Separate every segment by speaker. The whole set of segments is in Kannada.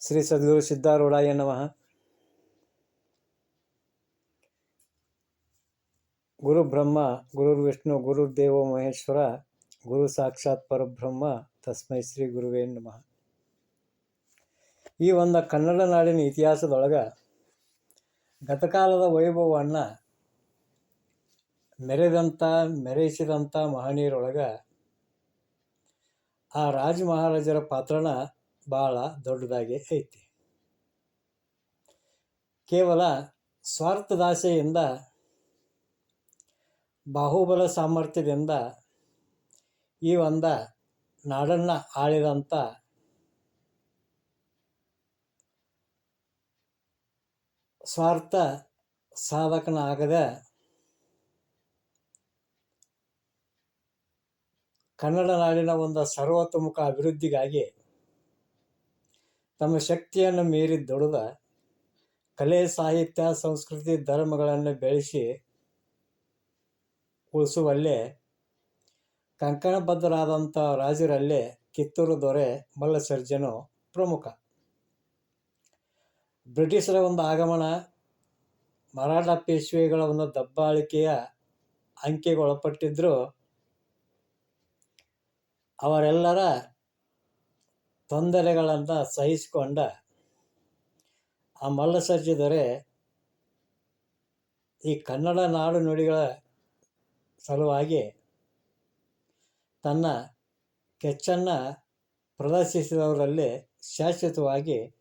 Speaker 1: ಶ್ರೀ ಸದ್ಗುರು ಸಿದ್ಧಾರೂಢಾಯ ನಮಃ. ಗುರು ಬ್ರಹ್ಮ ಗುರುರ್ ವಿಷ್ಣು ಗುರುರ್ದೇವೋ ಮಹೇಶ್ವರ, ಗುರು ಸಾಕ್ಷಾತ್ ಪರಬ್ರಹ್ಮ, ತಸ್ಮೈ ಶ್ರೀ ಗುರುವೇ ನಮಃ. ಈ ಒಂದು ಕನ್ನಡ ನಾಡಿನ ಇತಿಹಾಸದೊಳಗೆ ಗತಕಾಲದ ವೈಭವವನ್ನು ಮೆರೆದಂಥ ಮೆರೆಸಿದಂಥ ಮಹನೀಯರೊಳಗೆ ಆ ರಾಜ ಮಹಾರಾಜರ ಪಾತ್ರನ ಭಾಳ ದೊಡ್ಡದಾಗಿ ಐತಿ. ಕೇವಲ ಸ್ವಾರ್ಥದಾಸೆಯಿಂದ, ಬಾಹುಬಲ ಸಾಮರ್ಥ್ಯದಿಂದ ಈ ಒಂದು ನಾಡನ್ನು ಆಳಿದಂಥ ಸ್ವಾರ್ಥ ಸಾಧಕನಾಗದ ಕನ್ನಡ ನಾಡಿನ ಒಂದು ಸರ್ವತೋಮುಖ ಅಭಿವೃದ್ಧಿಗಾಗಿ ತಮ್ಮ ಶಕ್ತಿಯನ್ನು ಮೀರಿ ದುಡಿದ ಕಲೆ, ಸಾಹಿತ್ಯ, ಸಂಸ್ಕೃತಿ, ಧರ್ಮಗಳನ್ನು ಬೆಳೆಸಿ ಉಳಿಸುವಲ್ಲೇ ಕಂಕಣಬದ್ಧರಾದಂಥ ರಾಜರಲ್ಲಿ ಕಿತ್ತೂರು ದೊರೆ ಮಲ್ಲಸರ್ಜನು ಪ್ರಮುಖ. ಬ್ರಿಟಿಷರ ಒಂದು ಆಗಮನ ಮರಾಠ ಪೇಶ್ವೆಗಳ ಒಂದು ದಬ್ಬಾಳಿಕೆಯ ಅಂಕೆಗೊಳಪಟ್ಟಿದ್ದರೂ ಅವರೆಲ್ಲರ ತೊಂದರೆಗಳನ್ನು ಸಹಿಸಿಕೊಂಡ ಆ ಮಲ್ಲ ಈ ಕನ್ನಡ ನಾಡು ನುಡಿಗಳ ಸಲುವಾಗಿ ತನ್ನ ಕೆಚ್ಚನ್ನು ಪ್ರದರ್ಶಿಸಿದವರಲ್ಲಿ ಶಾಶ್ವತವಾಗಿ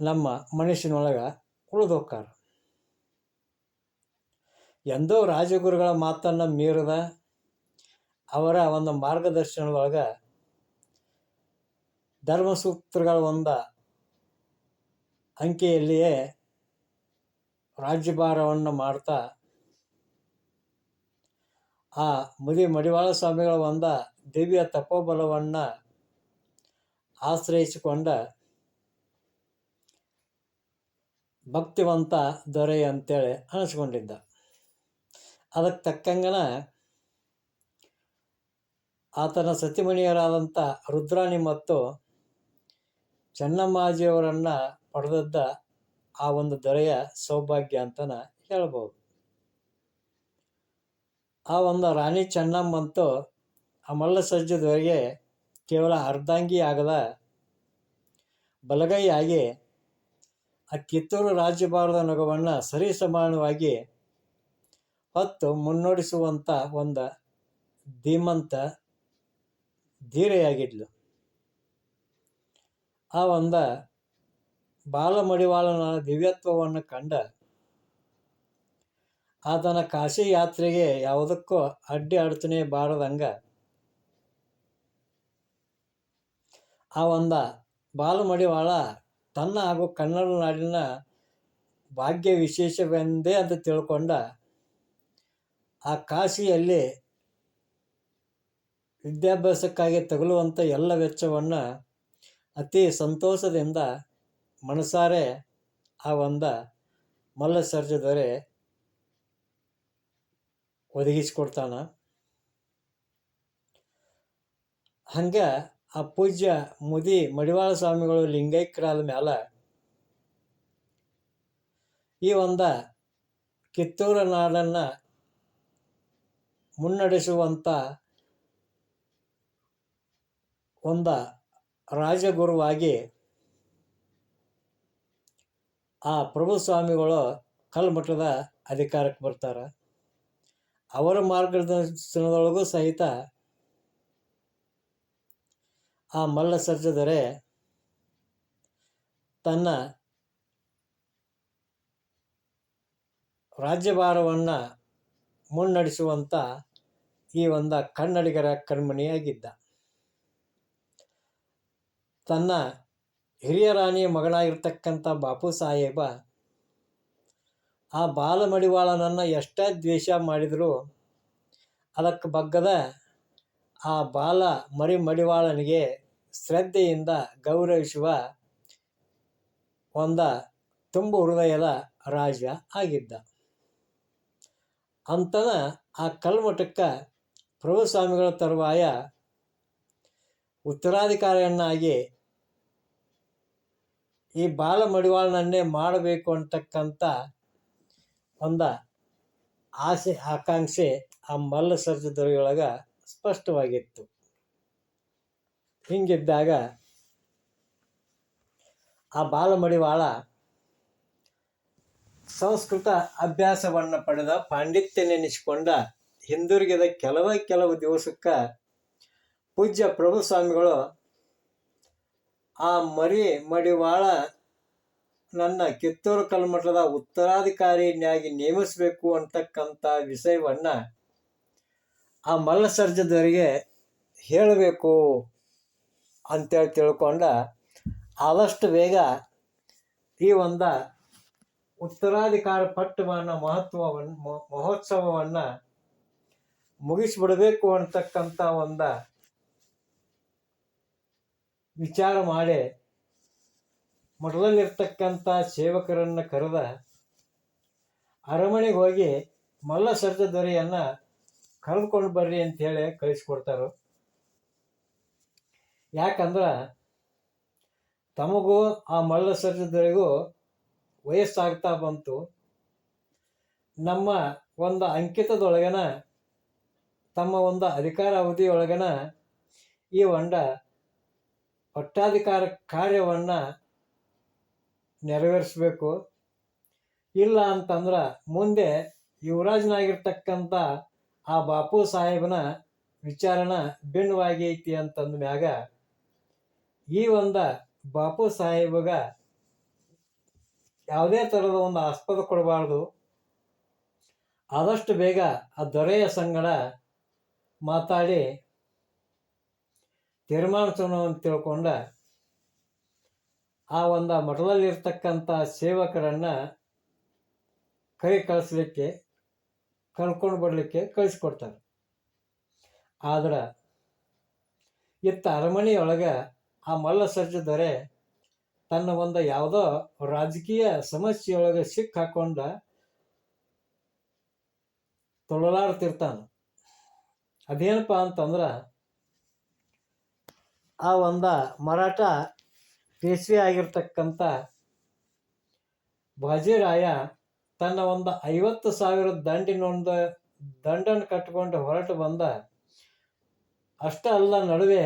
Speaker 1: ನಮ್ಮ ಮನುಷ್ಯನೊಳಗೆ ಉಳಿದೋಕ್ಕಾರ ಎಂದೋ ರಾಜಗುರುಗಳ ಮಾತನ್ನು ಮೀರಿದ ಅವರ ಒಂದು ಮಾರ್ಗದರ್ಶನದೊಳಗೆ ಧರ್ಮಸೂತ್ರಗಳ ಒಂದು ಅಂಕೆಯಲ್ಲಿಯೇ ರಾಜ್ಯಭಾರವನ್ನು ಮಾಡ್ತಾ, ಆ ಮುದಿ ಮಡಿವಾಳ ಸ್ವಾಮಿಗಳ ಒಂದ ದಿವ್ಯ ತಪೋಬಲವನ್ನು ಆಶ್ರಯಿಸಿಕೊಂಡ ಭಕ್ತಿವಂತ ದೊರೆ ಅಂತೇಳಿ ಅನಿಸ್ಕೊಂಡಿದ್ದ. ಅದಕ್ಕೆ ತಕ್ಕಂಗನ ಆತನ ಸತಿಮಣಿಯರಾದಂಥ ರುದ್ರಾಣಿ ಮತ್ತು ಚೆನ್ನಮ್ಮಾಜಿಯವರನ್ನು ಪಡೆದದ್ದ ಆ ಒಂದು ದೊರೆಯ ಸೌಭಾಗ್ಯ ಅಂತಲೇ ಹೇಳ್ಬೋದು ಆ ಒಂದು ರಾಣಿ ಚೆನ್ನಮ್ಮಂತೂ ಆ ಮಲ್ಲ ದೊರೆಗೆ ಕೇವಲ ಅರ್ಧಾಂಗಿ ಆಗದ ಬಲಗೈಯಾಗಿ ಆ ಕಿತ್ತೂರು ರಾಜ್ಯಭಾರದ ನೊಗವನ್ನು ಸರಿ ಸಮಾನವಾಗಿ ಹೊತ್ತು ಮುನ್ನಡೆಸುವಂಥ ಒಂದು ಧೀಮಂತ ಧೀರೆಯಾಗಿದ್ಲು. ಆ ಒಂದು ಬಾಲಮಡಿವಾಳನ ದಿವ್ಯತ್ವವನ್ನು ಕಂಡ ಆತನ ಕಾಶಿ ಯಾತ್ರೆಗೆ ಯಾವುದಕ್ಕೂ ಅಡ್ಡಿ ಅಡಚಣೆ ಬಾರದಂಗ ಆ ಒಂದು ಬಾಲಮಡಿವಾಳ ತನ್ನ ಹಾಗೂ ಕನ್ನಡ ನಾಡಿನ ಭಾಗ್ಯ ವಿಶೇಷವೆಂದೇ ಅಂತ ತಿಳ್ಕೊಂಡ ಆ ಕಾಶಿಯಲ್ಲಿ ವಿದ್ಯಾಭ್ಯಾಸಕ್ಕಾಗಿ ತಗಲುವಂಥ ಎಲ್ಲ ವೆಚ್ಚವನ್ನು ಅತಿ ಸಂತೋಷದಿಂದ ಮನಸಾರೆ ಆ ಒಂದು ಮಲ್ಲ ಸರ್ಜದೊರೆ ಒದಗಿಸಿಕೊಡ್ತಾನ. ಹಂಗೆ ಆ ಪೂಜ್ಯ ಮುದಿ ಮಡಿವಾಳ ಸ್ವಾಮಿಗಳು ಲಿಂಗೈಕ್ಯರಾದ ಮ್ಯಾಲ ಈ ಒಂದು ಕಿತ್ತೂರು ನಾಡನ್ನು ಮುನ್ನಡೆಸುವಂಥ ಒಂದು ರಾಜಗುರುವಾಗಿ ಆ ಪ್ರಭು ಸ್ವಾಮಿಗಳು ಕಲ್ಮಠದ ಅಧಿಕಾರಕ್ಕೆ ಬರ್ತಾರೆ. ಅವರ ಮಾರ್ಗದರ್ಶನದೊಳಗೂ ಸಹಿತ ಆ ಮಲ್ಲ ಸರ್ಜದರೆ ತನ್ನ ರಾಜ್ಯಭಾರವನ್ನು ಮುನ್ನಡೆಸುವಂಥ ಈ ಒಂದು ಕನ್ನಡಿಗರ ಕಣ್ಮಣಿಯಾಗಿದ್ದ. ತನ್ನ ಹಿರಿಯ ರಾಣಿಯ ಮಗಳಾಗಿರ್ತಕ್ಕಂಥ ಬಾಪು ಸಾಹೇಬ, ಆ ಬಾಲಮಡಿವಾಳನನ್ನು ಎಷ್ಟೇ ದ್ವೇಷ ಮಾಡಿದರೂ ಅದಕ್ಕೆ ಬಗ್ಗದ ಆ ಬಾಲ ಮರಿ ಮಡಿವಾಳನಿಗೆ ಶ್ರದ್ಧೆಯಿಂದ ಗೌರವಿಸುವ ಒಂದ ತುಂಬು ಹೃದಯದ ರಾಜ ಆಗಿದ್ದ. ಅಂತನ ಆ ಕಲ್ಮಠಕ್ಕೆ ಪ್ರಭುಸ್ವಾಮಿಗಳ ತರುವಾಯ ಉತ್ತರಾಧಿಕಾರಿಯನ್ನಾಗಿ ಈ ಬಾಲ ಮಡಿವಾಳನನ್ನೇ ಮಾಡಬೇಕು ಅಂತಕ್ಕಂಥ ಒಂದು ಆಸೆ, ಆಕಾಂಕ್ಷೆ ಆ ಮಲ್ಲ ಸರ್ಜದೊಳಗೆ ಸ್ಪಷ್ಟವಾಗಿತ್ತು. ಹಿಂಗಿದ್ದಾಗ ಆ ಬಾಲಮಡಿವಾಳ ಸಂಸ್ಕೃತ ಅಭ್ಯಾಸವನ್ನು ಪಡೆದ ಪಾಂಡಿತ್ಯ ನೆನೆಸಿಕೊಂಡ ಹಿಂದಿರುಗಿದ ಕೆಲವೇ ಕೆಲವು ದಿವಸಕ್ಕೆ ಪೂಜ್ಯ ಪ್ರಭು ಸ್ವಾಮಿಗಳು ಆ ಮರಿ ಮಡಿವಾಳ ನನ್ನ ಕಿತ್ತೂರು ಕಲ್ಮಠದ ಉತ್ತರಾಧಿಕಾರಿಯಾಗಿ ನೇಮಿಸಬೇಕು ಅಂತಕ್ಕಂಥ ವಿಷಯವನ್ನು ಆ ಮಲ್ಲ ಸರ್ಜದವರಿಗೆ ಹೇಳಬೇಕು ಅಂತೇಳಿ ತಿಳ್ಕೊಂಡ ಆದಷ್ಟು ಬೇಗ ಈ ಒಂದು ಉತ್ತರಾಧಿಕಾರ ಪಟ್ಟವನ್ನು ಮಹತ್ವವನ್ನು ಮಹೋತ್ಸವವನ್ನು ಮುಗಿಸ್ಬಿಡಬೇಕು ಅಂತಕ್ಕಂಥ ಒಂದು ವಿಚಾರ ಮಾಡಿ ಮಠದಲ್ಲಿರ್ತಕ್ಕಂಥ ಸೇವಕರನ್ನು ಕರೆದ ಅರಮನೆಗೆ ಹೋಗಿ ಮಲ್ಲ ಸರ್ಜ ದೊರೆಯನ್ನು ಕರೆದುಕೊಂಡು ಬರ್ರಿ ಅಂತ ಹೇಳಿ ಯಾಕಂದ್ರೆ ಯಾಕಂದ್ರ ತಮಗೂ ಆ ಮಲ್ಲ ಸರ್ಜ ದೊರೆಗೂ ವಯಸ್ಸಾಗ್ತಾ ಬಂತು. ನಮ್ಮ ಒಂದು ಅಂಕಿತದೊಳಗನ, ತಮ್ಮ ಒಂದು ಅಧಿಕಾರ ಅವಧಿಯೊಳಗನ ಈ ಹೊಂಡ ಪಟ್ಟಾಧಿಕಾರ ಕಾರ್ಯವನ್ನು ನೆರವೇರಿಸಬೇಕು. ಇಲ್ಲ ಅಂತಂದ್ರೆ ಮುಂದೆ ಯುವರಾಜನಾಗಿರ್ತಕ್ಕಂಥ ಆ ಬಾಪು ಸಾಹೇಬನ ವಿಚಾರಣ ಭಿನ್ನವಾಗಿ ಐತಿ ಅಂತಂದ ಮ್ಯಾಗ ಈ ಒಂದು ಬಾಪು ಸಾಹೇಬಗ ಯಾವುದೇ ಥರದ ಒಂದು ಆಸ್ಪದ ಕೊಡಬಾರ್ದು. ಆದಷ್ಟು ಬೇಗ ಆ ದೊರೆಯ ಸಂಗಡ ಮಾತಾಡಿ ತೀರ್ಮಾನಿಸೋಣ ಅಂತ ತಿಳ್ಕೊಂಡ ಆ ಒಂದು ಮಠದಲ್ಲಿರ್ತಕ್ಕಂಥ ಸೇವಕರನ್ನು ಕೈ ಕಳಿಸ್ಲಿಕ್ಕೆ, ಕರ್ಕೊಂಡು ಬರಲಿಕ್ಕೆ ಕಳಿಸ್ಕೊಡ್ತಾರೆ. ಆದ್ರೆ ಇತ್ತ ಅರಮನೆಯೊಳಗೆ ಆ ಮಲ್ಲ ಸರ್ಜ ದೊರೆ ತನ್ನ ಒಂದು ಯಾವುದೋ ರಾಜಕೀಯ ಸಮಸ್ಯೆಯೊಳಗೆ ಸಿಕ್ಕ ಹಾಕೊಂಡ ತೊಳಲಾಡ್ತಿರ್ತಾನ. ಅದೇನಪ್ಪ ಅಂತಂದ್ರೆ ಆ ಒಂದು ಮರಾಠ ಪೇಶ್ವೆ ಆಗಿರ್ತಕ್ಕಂಥ ಬಾಜಿರಾಯ ತನ್ನ ಒಂದು ಐವತ್ತು ಸಾವಿರ ದಂಡಿನೊಂದು ದಂಡನ್ನು ಕಟ್ಟಿಕೊಂಡು ಹೊರಟು ಬಂದ. ಅಷ್ಟ ಅಲ್ಲ, ನಡುವೆ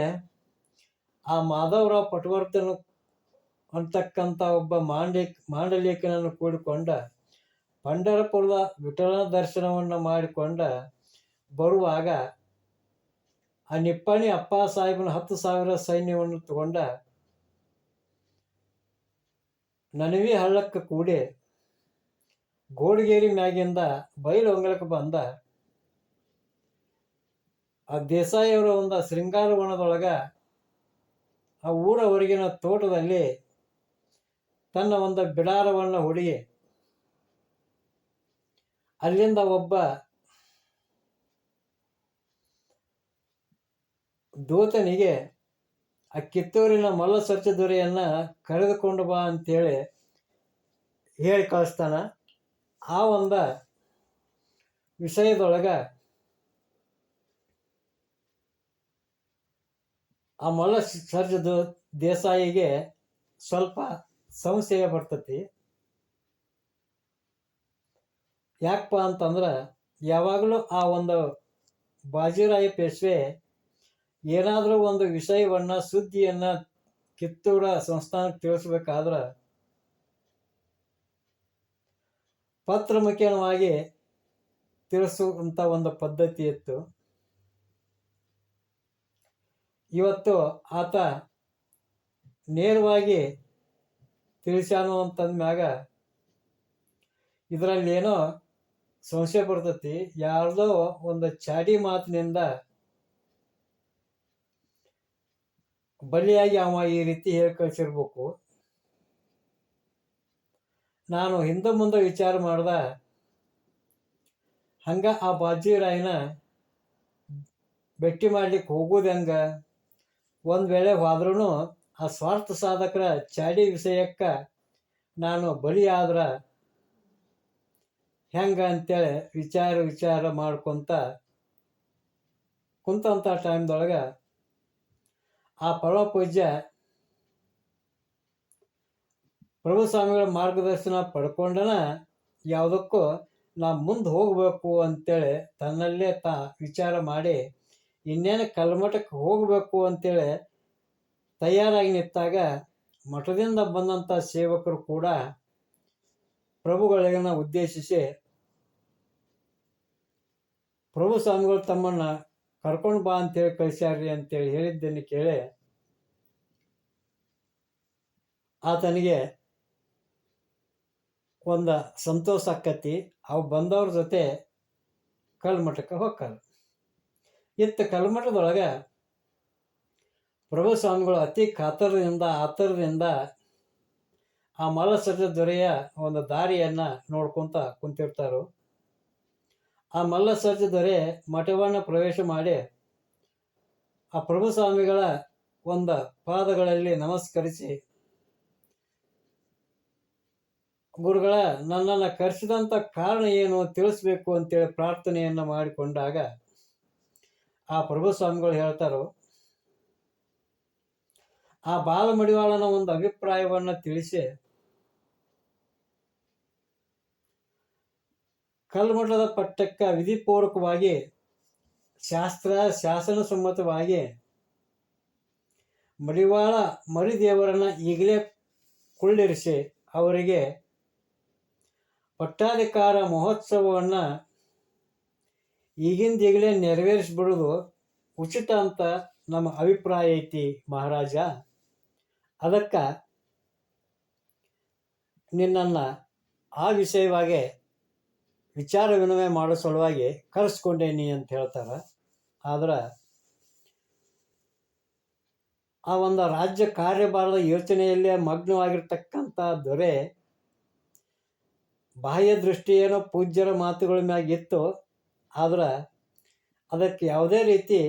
Speaker 1: ಆ ಮಾಧವರಾವ್ ಪಟವರ್ಧನ ಅಂತಕ್ಕಂಥ ಒಬ್ಬ ಮಾಂಡಿ, ಮಾಂಡಲಿಕನನ್ನು ಕೂಡಿಕೊಂಡ ಪಂಡರಪುರದ ವಿಠಲನ ದರ್ಶನವನ್ನು ಮಾಡಿಕೊಂಡ ಬರುವಾಗ ಆ ನಿಪ್ಪಾಣಿ ಅಪ್ಪ ಸಾಹೇಬನ ಹತ್ತು ಸಾವಿರ ಸೈನ್ಯವನ್ನು ತಗೊಂಡ ನನವಿ ಹಳ್ಳಕ್ಕೆ ಕೂಡಿ ಗೋಡಿಗೇರಿ ಮ್ಯಾಗಿಂದ ಬಯಲು ಹೊಂಗಲಕ್ಕೆ ಬಂದ. ಆ ದೇಸಾಯಿಯವರ ಒಂದು ಶೃಂಗಾರವನದೊಳಗ ಆ ಊರ ಹೊರಗಿನ ತೋಟದಲ್ಲಿ ತನ್ನ ಒಂದು ಬಿಡಾರವನ್ನು ಹುಡುಗಿ, ಅಲ್ಲಿಂದ ಒಬ್ಬ ದೂತನಿಗೆ ಆ ಕಿತ್ತೂರಿನ ಮಲ್ಲ ಸ್ವಚ್ಛ ದೊರೆಯನ್ನು ಕರೆದುಕೊಂಡು ಬಾ ಅಂತೇಳಿ ಹೇಳಿ ಕಳಿಸ್ತಾನ. ಆ ಒಂದು ವಿಷಯದೊಳಗ ಆ ಮಲ್ಲ ಸರ್ಜ ದೋ- ದೇಸಾಯಿಗೆ ಸ್ವಲ್ಪ ಸಂಶಯ ಬರ್ತತಿ. ಯಾಕಪ್ಪ ಅಂತಂದ್ರೆ, ಯಾವಾಗಲೂ ಆ ಒಂದು ಬಾಜಿರಾಯ ಪೇಶ್ವೆ ಏನಾದರೂ ಒಂದು ವಿಷಯವನ್ನ, ಸುದ್ದಿಯನ್ನ ಕಿತ್ತೂರ ಸಂಸ್ಥಾನಕ್ಕೆ ತಿಳಿಸ್ಬೇಕಾದ್ರೆ ಪತ್ರ ಮುಖೇನವಾಗಿ ತಿಳಿಸುವಂಥ ಒಂದು ಪದ್ಧತಿ ಇತ್ತು. ಇವತ್ತು ಆತ ನೇರವಾಗಿ ತಿಳಿಸಾನು ಅಂತಂದ ಮ್ಯಾಗ ಇದರಲ್ಲಿ ಏನೋ ಸಂಶಯ ಬರ್ತತಿ. ಯಾರ್ದೋ ಒಂದು ಚಾಡಿ ಮಾತಿನಿಂದ ಬಲಿಯಾಗಿ ಅವ ಈ ರೀತಿ ಹೇಳಿ ಕಳಿಸಿರ್ಬೇಕು ನಾನು ಹಿಂದೆ ಮುಂದೆ ವಿಚಾರ ಮಾಡ್ದ, ಹಂಗ ಆ ಬಾಜಿರಾಯನ ಭೇಟಿ ಮಾಡ್ಲಿಕ್ಕೆ ಹೋಗೋದು ಹೆಂಗೆ? ಒಂದು ವೇಳೆ ಹೋದ್ರೂ ಆ ಸ್ವಾರ್ಥ ಸಾಧಕರ ಚಾಡಿ ವಿಷಯಕ್ಕೆ ನಾನು ಬಲಿಯಾದ್ರೆ ಹೆಂಗೆ ಅಂತೇಳಿ ವಿಚಾರ ವಿಚಾರ ಮಾಡ್ಕೊತ ಕುಂತಂಥ ಟೈಮ್ದೊಳಗೆ ಆ ಪರಮ ಪೂಜ್ಯ ಪ್ರಭು ಸ್ವಾಮಿಗಳ ಮಾರ್ಗದರ್ಶನ ಪಡ್ಕೊಂಡನ ಯಾವುದಕ್ಕೂ ನಾ ಮುಂದೆ ಹೋಗಬೇಕು ಅಂತೇಳಿ ತನ್ನಲ್ಲೇ ತಾ ವಿಚಾರ ಮಾಡಿ, ಇನ್ನೇನು ಕಲ್ಮಠಕ್ಕೆ ಹೋಗಬೇಕು ಅಂತೇಳಿ ತಯಾರಾಗಿ ನಿಂತಾಗ ಮಠದಿಂದ ಬಂದಂಥ ಸೇವಕರು ಕೂಡ ಪ್ರಭುಗಳಿಗನ್ನ ಉದ್ದೇಶಿಸಿ ಪ್ರಭು ಸ್ವಾಮಿಗಳು ತಮ್ಮನ್ನ ಕರ್ಕೊಂಡು ಬಾ ಅಂತೇಳಿ ಕಳಿಸ್ಯಾರ್ರಿ ಅಂತೇಳಿ ಹೇಳಿದ್ದನ್ನು ಕೇಳಿ ಆತನಿಗೆ ಒಂದು ಸಂತೋಷ ಆಕ್ಕತಿ ಅವು ಬಂದವ್ರ ಜೊತೆ ಕಲ್ಮಠಕ್ಕೆ ಹೋಗ್ತಾರೆ. ಇತ್ತ ಕಲ್ಮಠದೊಳಗೆ ಪ್ರಭು ಸ್ವಾಮಿಗಳು ಅತಿ ಕಾತರದಿಂದ, ಆತರದಿಂದ ಆ ಮಲಸಜ ದೊರೆಯ ಒಂದು ದಾರಿಯನ್ನು ನೋಡ್ಕೊತ ಕುಂತಿರ್ತಾರು. ಆ ಮಲ್ಲಸರ್ಜ ದೊರೆ ಮಠವನ್ನು ಪ್ರವೇಶ ಮಾಡಿ ಆ ಪ್ರಭು ಸ್ವಾಮಿಗಳ ಒಂದು ಪಾದಗಳಲ್ಲಿ ನಮಸ್ಕರಿಸಿ, ಗುರುಗಳ ನನ್ನನ್ನು ಕರೆಸಿದಂಥ ಕಾರಣ ಏನು ತಿಳಿಸ್ಬೇಕು ಅಂತೇಳಿ ಪ್ರಾರ್ಥನೆಯನ್ನು ಮಾಡಿಕೊಂಡಾಗ ಆ ಪ್ರಭು ಸ್ವಾಮಿಗಳು ಹೇಳ್ತಾರೋ, ಆ ಬಾಲಮಡಿವಾಳನ ಒಂದು ಅಭಿಪ್ರಾಯವನ್ನು ತಿಳಿಸಿ ಕಲ್ಮಠದ ಪಟ್ಟಕ್ಕ ವಿಧಿಪೂರ್ವಕವಾಗಿ ಶಾಸ್ತ್ರ ಶಾಸನ ಸಮ್ಮತವಾಗಿ ಮಡಿವಾಳ ಮರಿದೇವರನ್ನ ಈಗಲೇ ಕುಳ್ಳಿರಿಸಿ ಅವರಿಗೆ ಪಟ್ಟಾಧಿಕಾರ ಮಹೋತ್ಸವವನ್ನು ಈಗಿಂದೀಗಲೇ ನೆರವೇರಿಸ್ಬಿಡೋದು ಉಚಿತ ಅಂತ ನಮ್ಮ ಅಭಿಪ್ರಾಯ ಐತಿ ಮಹಾರಾಜ. ಅದಕ್ಕೆ ನಿನ್ನನ್ನು ಆ ವಿಷಯವಾಗಿ ವಿಚಾರ ವಿನಿಮಯ ಮಾಡೋ ಸಲುವಾಗಿ ಕರೆಸ್ಕೊಂಡೇನಿ ಅಂತ ಹೇಳ್ತಾರೆ. ಆದ್ರೆ ಆ ಒಂದು ರಾಜ್ಯ ಕಾರ್ಯಭಾರದ ಯೋಚನೆಯಲ್ಲಿ ಮಗ್ನವಾಗಿರ್ತಕ್ಕಂಥ ದೊರೆ ಬಾಹ್ಯ ದೃಷ್ಟಿ ಪೂಜ್ಯರ ಮಾತುಗಳ ಮ್ಯಾಗಿತ್ತು ಆದ್ರೆ ಅದಕ್ಕೆ ಯಾವುದೇ ರೀತಿ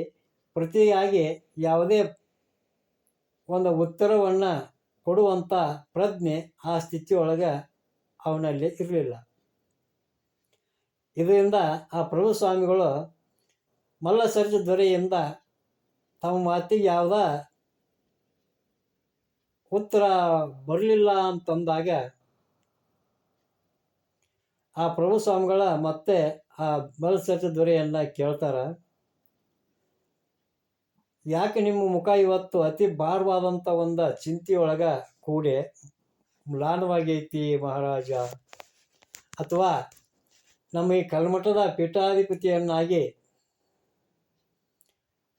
Speaker 1: ಪ್ರತಿಯಾಗಿ ಯಾವುದೇ ಒಂದು ಉತ್ತರವನ್ನು ಕೊಡುವಂಥ ಪ್ರಜ್ಞೆ ಆ ಸ್ಥಿತಿಯೊಳಗೆ ಅವನಲ್ಲಿ ಇರಲಿಲ್ಲ. ಇದರಿಂದ ಆ ಪ್ರಭು ಸ್ವಾಮಿಗಳು ಮಲ್ಲಸರ್ಜ ದೊರೆಯಿಂದ ತಮ್ಮ ಮಾತಿಗೆ ಯಾವುದ ಉತ್ತರ ಬರಲಿಲ್ಲ ಅಂತಂದಾಗ ಆ ಪ್ರಭು ಸ್ವಾಮಿಗಳ ಮತ್ತೆ ಆ ಮಲ್ಲಸರ್ಜ ದೊರೆಯನ್ನು ಕೇಳ್ತಾರ. ಯಾಕೆ ನಿಮ್ಮ ಮುಖ ಇವತ್ತು ಅತಿ ಭಾರವಾದಂಥ ಒಂದು ಚಿಂತೆಯೊಳಗ ಕೂಡಿ, ಮ್ಲಾನವಾಗೈತಿ ಮಹಾರಾಜ. ಅಥವಾ ನಮ್ಮ ಈ ಕಲ್ಮಠದ ಪೀಠಾಧಿಪತಿಯನ್ನಾಗಿ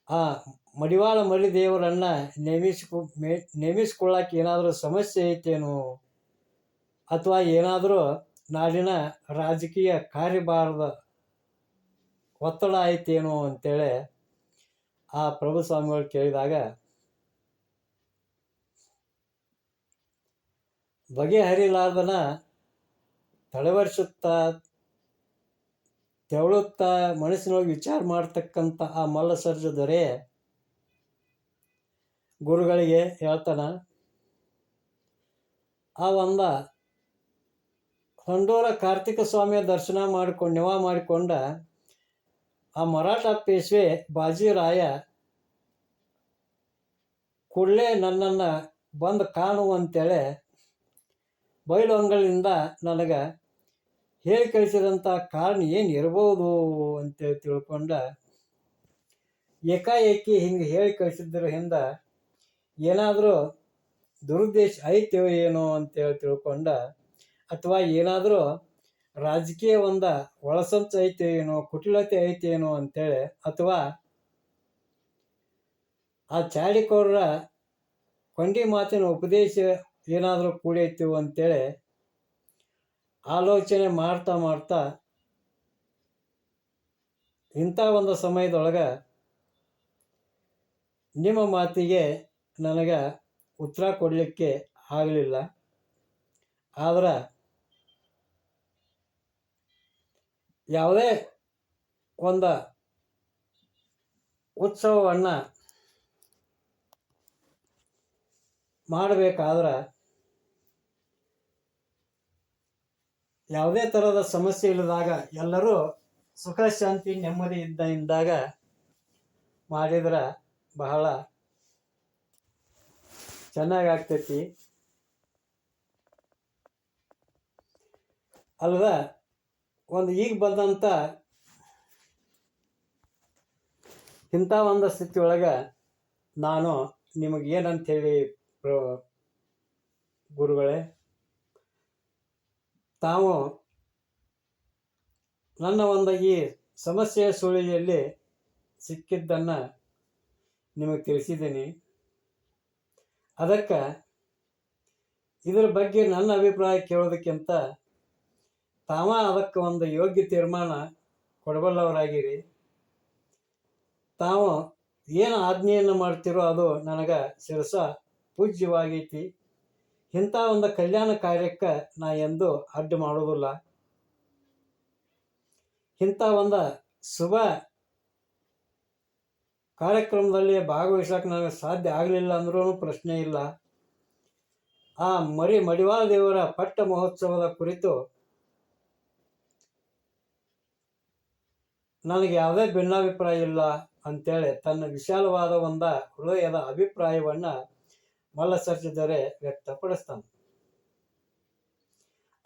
Speaker 1: ಆ ಮಡಿವಾಳ ಮರಿದೇವರನ್ನು ನೇಮಿಸಿಕೊ ನೇಮಿಸ್ಕೊಳ್ಳಕ್ಕೆ ಏನಾದರೂ ಸಮಸ್ಯೆ ಐತೇನೋ ಅಥವಾ ಏನಾದರೂ ನಾಡಿನ ರಾಜಕೀಯ ಕಾರ್ಯಭಾರದ ಒತ್ತಡ ಐತೇನೋ ಅಂತೇಳಿ ಆ ಪ್ರಭು ಸ್ವಾಮಿಗಳು ಕೇಳಿದಾಗ ಬಗೆಹರಿಲಾರ್ದನ ತಡವರಿಸುತ್ತಾ ತೆವಳುತ್ತಾ ಮನಸ್ಸಿನೊಳಗೆ ವಿಚಾರ ಮಾಡ್ತಕ್ಕಂಥ ಆ ಮಲ್ಲಸರ್ಜ ದೊರೆ ಗುರುಗಳಿಗೆ ಹೇಳ್ತಾನ, ಆ ಒಂದ ಸಂಡೂರ ಕಾರ್ತಿಕ ಸ್ವಾಮಿಯ ದರ್ಶನ ಮಾಡಿಕೊಂಡು ನೆವ ಮಾಡಿಕೊಂಡ ಆ ಮರಾಠ ಪೇಶ್ವೆ ಬಾಜಿರಾಯ ಕೂಡಲೇ ನನ್ನನ್ನು ಬಂದು ಕಾಣು ಅಂತೇಳಿ ಬಯಲು ಅಂಗಳಿಂದ ನನಗೆ ಹೇಳಿ ಕಳಿಸಿದಂಥ ಕಾರಣ ಏನು ಇರ್ಬೋದು ಅಂತೇಳಿ ತಿಳ್ಕೊಂಡ, ಏಕಾಏಕಿ ಹಿಂಗೆ ಹೇಳಿ ಕಳಿಸಿದ್ರ ಹಿಂದ ಏನಾದರೂ ದುರುದ್ದೇಶ ಐತೋ ಏನೋ ಅಂತೇಳಿ ತಿಳ್ಕೊಂಡ, ಅಥವಾ ಏನಾದರೂ ರಾಜಕೀಯ ಒಂದ ಒಳಸಂಚು ಐತೆ ಏನೋ, ಕುಟಿಲತೆ ಐತೇನೋ ಅಂತೇಳಿ ಅಥವಾ ಆ ಚಾಡಿಕೋರರ ಕೊಂಡಿ ಮಾತಿನ ಉಪದೇಶ ಏನಾದರೂ ಕೂಡೈತು ಅಂತೇಳಿ ಆಲೋಚನೆ ಮಾಡ್ತಾ ಮಾಡ್ತಾ ಇಂಥ ಒಂದು ಸಮಯದೊಳಗೆ ನಿಮ್ಮ ಮಾತಿಗೆ ನನಗೆ ಉತ್ತರ ಕೊಡಲಿಕ್ಕೆ ಆಗಲಿಲ್ಲ. ಆದರೆ ಯಾವುದೇ ಒಂದು ಉತ್ಸವವನ್ನು ಮಾಡಬೇಕಾದ್ರೆ ಯಾವುದೇ ಥರದ ಸಮಸ್ಯೆ ಇಲ್ಲದಾಗ ಎಲ್ಲರೂ ಸುಖ, ಶಾಂತಿ, ನೆಮ್ಮದಿ ಇದ್ದ ಇದ್ದಾಗ ಮಾಡಿದ್ರೆ ಬಹಳ ಚೆನ್ನಾಗಾಗ್ತೈತಿ ಅಲ್ವ ಒಂದು ಈಗ ಬಂದಂಥ ಇಂಥ ಒಂದು ಸ್ಥಿತಿ ಒಳಗೆ ನಾನು ನಿಮಗೆ ಏನಂತೇಳಿ ಪ್ರ ಗುರುಗಳೇ ತಾವು ನನ್ನ ಒಂದು ಈ ಸಮಸ್ಯೆಯ ಸುಳಿಯಲ್ಲಿ ಸಿಕ್ಕಿದ್ದನ್ನು ನಿಮಗೆ ತಿಳಿಸಿದ್ದೀನಿ. ಅದಕ್ಕೆ ಇದರ ಬಗ್ಗೆ ನನ್ನ ಅಭಿಪ್ರಾಯ ಕೇಳೋದಕ್ಕಿಂತ ತಾವ ಅದಕ್ಕೆ ಒಂದು ಯೋಗ್ಯ ತೀರ್ಮಾನ ಕೊಡಬಲ್ಲವರಾಗಿರಿ. ತಾವು ಏನು ಆಜ್ಞೆಯನ್ನು ಮಾಡ್ತಿರೋ ಅದು ನನಗೆ ಶಿರಸ ಪೂಜ್ಯವಾಗೈತಿ. ಇಂಥ ಒಂದು ಕಲ್ಯಾಣ ಕಾರ್ಯಕ್ಕೆ ನಾ ಎಂದು ಅಡ್ಡು ಮಾಡೋದಿಲ್ಲ ಇಂಥ ಒಂದು ಶುಭ ಕಾರ್ಯಕ್ರಮದಲ್ಲಿ ಭಾಗವಹಿಸಕ್ಕೆ ನನಗೆ ಸಾಧ್ಯ ಆಗಲಿಲ್ಲ ಅಂದ್ರೂ ಪ್ರಶ್ನೆ ಇಲ್ಲ. ಆ ಮರಿ ಮಡಿವಾಳ ದೇವರ ಪಟ್ಟ ಮಹೋತ್ಸವದ ಕುರಿತು ನನಗೆ ಯಾವುದೇ ಭಿನ್ನಾಭಿಪ್ರಾಯ ಇಲ್ಲ ಅಂತೇಳಿ ತನ್ನ ವಿಶಾಲವಾದ ಒಂದು ಹೃದಯದ ಅಭಿಪ್ರಾಯವನ್ನ ಮಲ್ಲಸರ್ಜಿದರೆ ವ್ಯಕ್ತಪಡಿಸ್ತಾನೆ.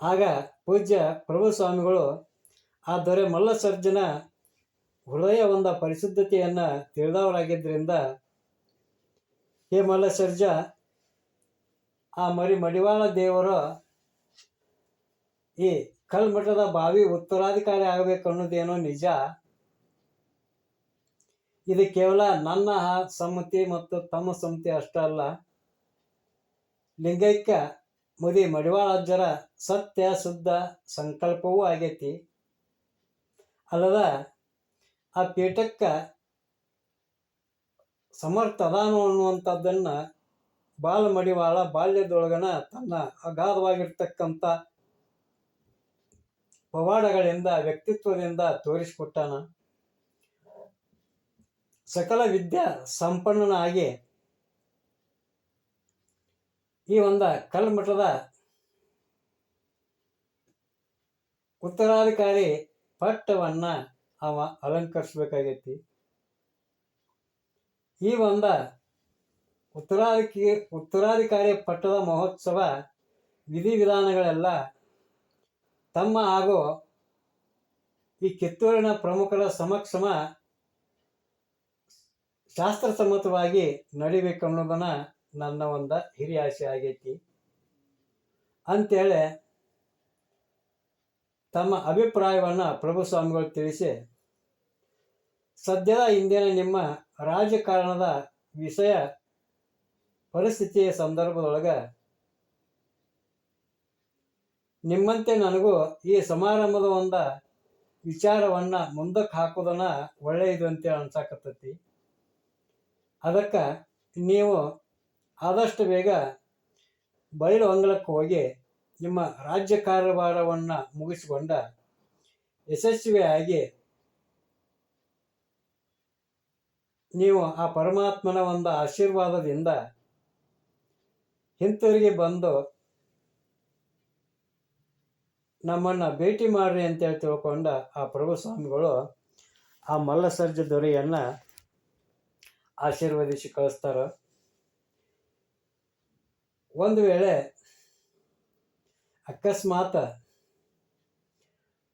Speaker 1: ಆಗ ಪೂಜ್ಯ ಪ್ರಭು ಸ್ವಾಮಿಗಳು ಆ ದೊರೆ ಮಲ್ಲಸರ್ಜನ ಹೃದಯ ಒಂದ ಪರಿಶುದ್ಧತೆಯನ್ನ ತಿಳಿದವರಾಗಿದ್ದರಿಂದ, ಹೇ ಮಲ್ಲಸರ್ಜ, ಆ ಮರಿ ಮಡಿವಾಳ ದೇವರು ಈ ಕಲ್ಮಠದ ಬಾವಿ ಉತ್ತರಾಧಿಕಾರಿ ಆಗಬೇಕು ಅನ್ನೋದೇನೋ ನಿಜ? ಇದು ಕೇವಲ ನನ್ನ ಸಮ್ಮತಿ ಮತ್ತು ತಮ್ಮ ಸಮ್ಮತಿ ಅಷ್ಟೇ ಅಲ್ಲ. ಲಿಂಗೈಕ್ಯ ಮುದಿ ಮಡಿವಾಳಜ್ಜರ ಸತ್ಯ ಶುದ್ಧ ಸಂಕಲ್ಪವೂ ಆಗೈತಿ. ಅಲ್ಲದ ಆ ಪೀಠಕ್ಕೆ ಸಮರ್ಥ ಅದಾನು ಅನ್ನುವಂಥದ್ದನ್ನು ಬಾಲ ಮಡಿವಾಳ ಬಾಲ್ಯದೊಳಗನ ತನ್ನ ಅಗಾಧವಾಗಿರ್ತಕ್ಕಂಥ ಪವಾಡಗಳಿಂದ, ವ್ಯಕ್ತಿತ್ವದಿಂದ ತೋರಿಸಿಕೊಟ್ಟಾನ. ಸಕಲ ವಿದ್ಯಾ ಸಂಪನ್ನನಾಗಿ ಈ ಒಂದು ಕಲ್ಮಠದ ಉತ್ತರಾಧಿಕಾರಿ ಪಟ್ಟವನ್ನ ಅವ ಅಲಂಕರಿಸ್ಬೇಕಾಗೈತಿ. ಈ ಒಂದ ಉತ್ತರಾಧಿಕಿ, ಉತ್ತರಾಧಿಕಾರಿ ಪಟ್ಟದ ಮಹೋತ್ಸವ ವಿಧಿವಿಧಾನಗಳೆಲ್ಲ ತಮ್ಮ ಹಾಗೂ ಈ ಕಿತ್ತೂರಿನ ಪ್ರಮುಖರ ಸಮಕ್ಷಮ ಶಾಸ್ತ್ರಸಮ್ಮತವಾಗಿ ನಡಿಬೇಕು ಅನ್ನೋದನ್ನ ನನ್ನ ಒಂದು ಹಿರಿಯ ಆಸೆ ಆಗೈತಿ. ಅಂತೇಳಿ ತಮ್ಮ ಅಭಿಪ್ರಾಯವನ್ನ ಪ್ರಭು ಸ್ವಾಮಿಗಳು ತಿಳಿಸಿ, ಸದ್ಯದ ಹಿಂದಿನ ನಿಮ್ಮ ರಾಜಕಾರಣದ ವಿಷಯ ಪರಿಸ್ಥಿತಿಯ ಸಂದರ್ಭದೊಳಗೆ ನಿಮ್ಮಂತೆ ನನಗೂ ಈ ಸಮಾರಂಭದ ಒಂದು ವಿಚಾರವನ್ನ ಮುಂದಕ್ಕೆ ಹಾಕೋದನ್ನು ಒಳ್ಳೆಯದು ಅಂತೇಳಿ ಅನ್ಸಾಕತ್ತೈತಿ. ಅದಕ್ಕೆ ನೀವು ಆದಷ್ಟು ಬೇಗ ಬಯಲು ಅಂಗಳಕ್ಕೆ ಹೋಗಿ ನಿಮ್ಮ ರಾಜ್ಯ ಕಾರ್ಯಭಾರವನ್ನು ಮುಗಿಸಿಕೊಂಡ ಯಶಸ್ವಿಯಾಗಿ ನೀವು ಆ ಪರಮಾತ್ಮನ ಒಂದು ಆಶೀರ್ವಾದದಿಂದ ಹಿಂತಿರುಗಿ ಬಂದು ನಮ್ಮನ್ನು ಭೇಟಿ ಮಾಡ್ರಿ ಅಂತೇಳಿ ತಿಳ್ಕೊಂಡ ಆ ಪ್ರಭು ಸ್ವಾಮಿಗಳು ಆ ಮಲ್ಲಸರ್ಜ ದೊರೆಯನ್ನು ಆಶೀರ್ವದಿಸಿ ಕಳಿಸ್ತಾರ. ಒಂದು ವೇಳೆ ಅಕಸ್ಮಾತ್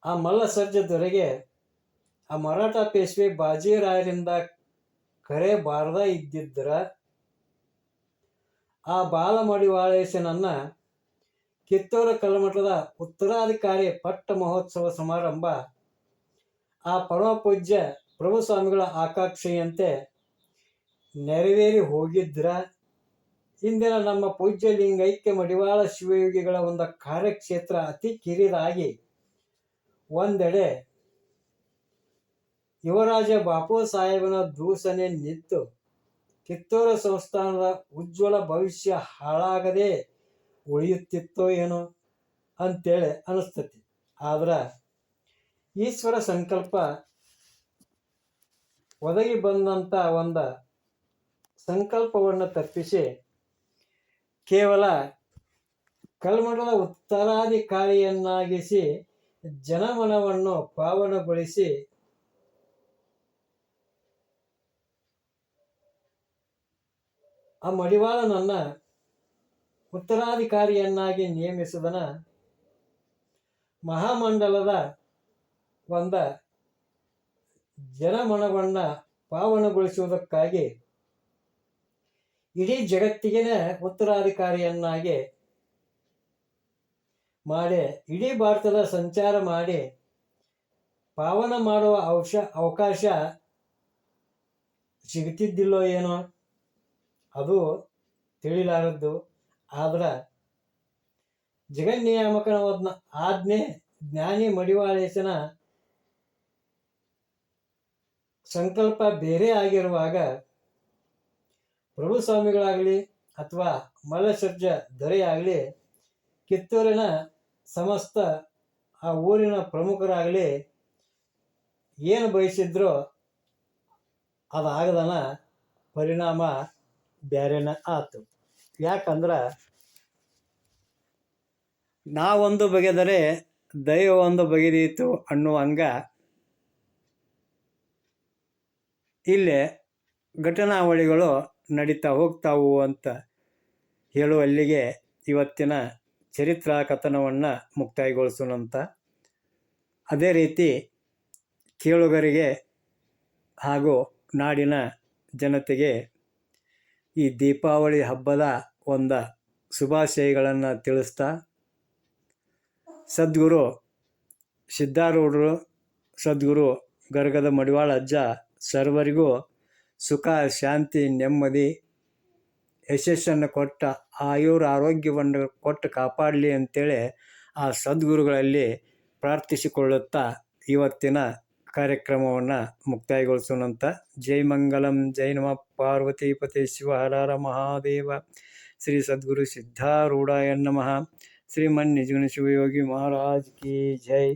Speaker 1: ಆ ಮಲ್ಲಸರ್ಜ ದೊರೆಗೆ ಆ ಮರಾಠ ಪೇಶ್ವೆ ಬಾಜಿರಾಯರಿಂದ ಕರೆ ಬಾರದ ಇದ್ದಿದ್ರ ಆ ಬಾಲಮಡಿವಾಳೇಶನನ್ನ ಕಿತ್ತೂರು ಕಲ್ಮಠದ ಉತ್ತರಾಧಿಕಾರಿ ಪಟ್ಟ ಮಹೋತ್ಸವ ಸಮಾರಂಭ, ಆ ಪರಮಪೂಜ್ಯ ಪ್ರಭು ಸ್ವಾಮಿಗಳ ಆಕಾಂಕ್ಷೆಯಂತೆ ನೆರವೇರಿ ಹೋಗಿದ್ರ. ಇಂದಿನ ನಮ್ಮ ಪೂಜ್ಯ ಲಿಂಗೈಕ್ಯ ಮಡಿವಾಳ ಶಿವಯೋಗಿಗಳ ಒಂದು ಕಾರ್ಯಕ್ಷೇತ್ರ ಅತಿ ಕಿರಿದಾಗಿ ಒಂದೆಡೆ ಯುವರಾಜ ಬಾಪು ಸಾಹೇಬನ ದೂಸನೆ ನಿಂತು ಕಿತ್ತೂರು ಸಂಸ್ಥಾನದ ಉಜ್ವಲ ಭವಿಷ್ಯ ಹಾಳಾಗದೆ ಉಳಿಯುತ್ತಿತ್ತೋ ಏನೋ ಅಂತೇಳಿ ಅನಿಸ್ತತಿ. ಆದ್ರೆ ಈಶ್ವರ ಸಂಕಲ್ಪ ಒದಗಿ ಬಂದಂಥ ಒಂದು ಸಂಕಲ್ಪವನ್ನು ತಪ್ಪಿಸಿ ಕೇವಲ ಕಲ್ಮಠದ ಉತ್ತರಾಧಿಕಾರಿಯನ್ನಾಗಿಸಿ ಜನಮನವನ್ನು ಪಾವನಗೊಳಿಸಿ ಆ ಮಡಿವಾಳನನ್ನ ಉತ್ತರಾಧಿಕಾರಿಯನ್ನಾಗಿ ನಿಯಮಿಸಿದನ ಮಹಾಮಂಡಲದ ಒಂದ ಜನಮನವನ್ನ ಪಾವನಗೊಳಿಸುವುದಕ್ಕಾಗಿ ಇಡೀ ಜಗತ್ತಿಗೆ ಉತ್ತರಾಧಿಕಾರಿಯನ್ನಾಗಿ ಮಾಡಿ, ಇಡೀ ಭಾರತದ ಸಂಚಾರ ಮಾಡಿ, ಪಾವನ ಮಾಡುವ ಅವಶ, ಅವಕಾಶ ಸಿಗುತ್ತಿದ್ದಿಲ್ಲೋ ಏನೋ ಅದು ತಿಳಿಲಾರದ್ದು. ಆದ್ರೆ ಜಗನ್ನಿಯಾಮಕನ ಆಜ್ಞೆ, ಜ್ಞಾನಿ ಮಡಿವಾಳೇಶನ ಸಂಕಲ್ಪ ಬೇರೆ ಆಗಿರುವಾಗ ಪ್ರಭು ಸ್ವಾಮಿಗಳಾಗಲಿ ಅಥವಾ ಮಲ್ಲಸರ್ಜ ದೊರೆಯಾಗಲಿ ಕಿತ್ತೂರಿನ ಸಮಸ್ತ ಆ ಊರಿನ ಪ್ರಮುಖರಾಗಲಿ ಏನು ಬಯಸಿದ್ರೋ ಅದಾಗದನ ಪರಿಣಾಮ ಬೇರೆನ ಆತು. ಯಾಕಂದ್ರೆ ನಾವೊಂದು ಬಗೆದರೆ ದೈವ ಒಂದು ಅನ್ನುವ ಅನ್ನುವಂಗ ಇಲ್ಲಿ ಘಟನಾವಳಿಗಳು ನಡೀತಾ ಹೋಗ್ತಾವು ಅಂತ ಹೇಳುವಲ್ಲಿಗೆ ಇವತ್ತಿನ ಚರಿತ್ರ ಕಥನವನ್ನು ಮುಕ್ತಾಯಗೊಳಿಸೋಣಂತ. ಅದೇ ರೀತಿ ಕೇಳುಗರಿಗೆ ಹಾಗೂ ನಾಡಿನ ಜನತೆಗೆ ಈ ದೀಪಾವಳಿ ಹಬ್ಬದ ಒಂದು ಶುಭಾಶಯಗಳನ್ನು ತಿಳಿಸ್ತಾ, ಸದ್ಗುರು ಸಿದ್ಧಾರೂಢರು, ಸದ್ಗುರು ಗರ್ಗದ ಮಡಿವಾಳ ಅಜ್ಜ ಸರ್ವರಿಗೂ ಸುಖ, ಶಾಂತಿ, ನೆಮ್ಮದಿ, ಯಶಸ್ಸನ್ನು ಕೊಟ್ಟ ಆಯುರ ಆರೋಗ್ಯವನ್ನು ಕೊಟ್ಟು ಕಾಪಾಡಲಿ ಅಂತೇಳಿ ಆ ಸದ್ಗುರುಗಳಲ್ಲಿ ಪ್ರಾರ್ಥಿಸಿಕೊಳ್ಳುತ್ತಾ ಇವತ್ತಿನ ಕಾರ್ಯಕ್ರಮವನ್ನು ಮುಕ್ತಾಯಗೊಳಿಸೋಣಂತ. ಜೈ ಮಂಗಲಂ, ಜೈ ನಮ. ಪಾರ್ವತೀಪತಿ ಶಿವ ಹರ ಮಹಾದೇವ. ಶ್ರೀ ಸದ್ಗುರು ಸಿದ್ಧಾರೂಢ ನಮಃ. ಶ್ರೀಮನ್ ನಿಜಗುಣ ಶಿವಯೋಗಿ ಮಹಾರಾಜ್ ಕಿ ಜೈ.